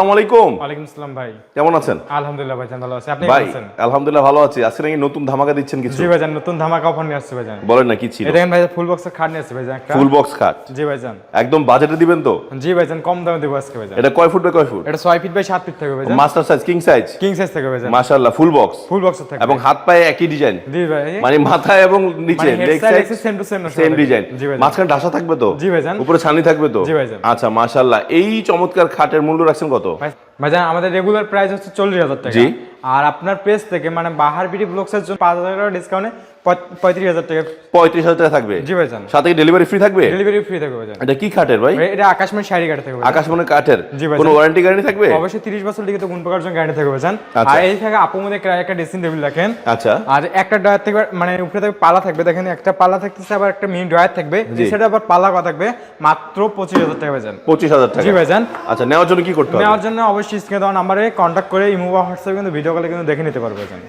আসসালামু আলাইকুম। ওয়ালাইকুম আসসালাম ভাই। কেমন আছেন? আলহামদুলিল্লাহ ভাইজান ভালো আছে। আপনি ভাই কেমন আছেন? আলহামদুলিল্লাহ ভালো আছি। আজকে নাকি নতুন ধামাকা দিচ্ছেন কিছু? জি ভাইজান নতুন ধামাকা অফার নিয়ে আসছে ভাইজান। বলেন না কি ছিল? এটা ভাই ফুল বক্সের খাট নিয়ে আসছে ভাইজান একটা ফুল বক্স খাট? জি ভাইজান। একদম বাজেটে দিবেন তো? জি ভাইজান কম দামে দেবো আজকে ভাইজান। এটা কয় ফুট বাই কয় ফুট? এটা ছয় ফিট বাই সাত ফিট থাকবে ভাইজান। Master size king size king size থাকবে ভাইজান। মাশাআল্লাহ ফুল বক্স ফুল থাকবে। এবং হাত পায়ে একই ডিজাইন জি ভাই। মানে মাথায় এবং নিচে মানে লেগ সেম ডিজাইন মাঝখানে ঢাসা থাকবে তো? জি ভাইজান। উপরে ছানি থাকবে তো? জি ভাইজান। আচ্ছা মাশাআল্লাহ। এই চমৎকার খাটের মূল্য রাখছেন কত? ভাইজান আমাদের রেগুলার প্রাইস হচ্ছে চল্লিশ হাজার টাকা জি। আর আপনার পেজ থেকে মানে বাহার বিডি ব্লগসের জন্য পাঁচ হাজার টাকা ডিসকাউন্টে পঁয়ত্রিশ হাজার টাকা। পঁয়ত্রিশ হাজার টাকা থাকবে? জি ভাইজান। সাথে কি ডেলিভারি ফ্রি থাকবে? ডেলিভারি ফ্রি থাকবে ভাইজান। এটা কি খাটের ভাই? ভাই, এটা আকাশমণি শাড়ি কাটে থাকবে। ভাইজান। আকাশ মনে কাঠের। জি ভাইজান। কোনো ওয়ারেন্টি গ্যারান্টি থাকবে? অবশ্যই তিরিশ বছর লিখিত গুণ প্রকার জন্য গ্যারান্টি থাকবে ভাইজান। আচ্ছা। আর এই থেকে আপু মধ্যে একটা ড্রেসিং টেবিল রাখেন আচ্ছা। আর একটা ড্রয়ার থেকে মানে উপরে থাকবে পালা থাকবে দেখেন একটা পালা থাকতেছে আবার একটা মিনি ড্রয়ার থাকবে। সেটা আবার পালা করা থাকবে মাত্র পঁচিশ হাজার টাকা ভাইজান। পঁচিশ হাজার টাকা। জি ভাইজান। আচ্ছা নেওয়ার জন্য কি করতে হবে? নেওয়ার জন্য অবশ্যই স্ক্রিনে দেওয়া নাম্বারে কন্ট্যাক্ট করে ইমো বা হোয়াটসঅ্যাপে কিন্তু ভিডিও কলে কিন্তু দেখে নিতে পারব ভাইজান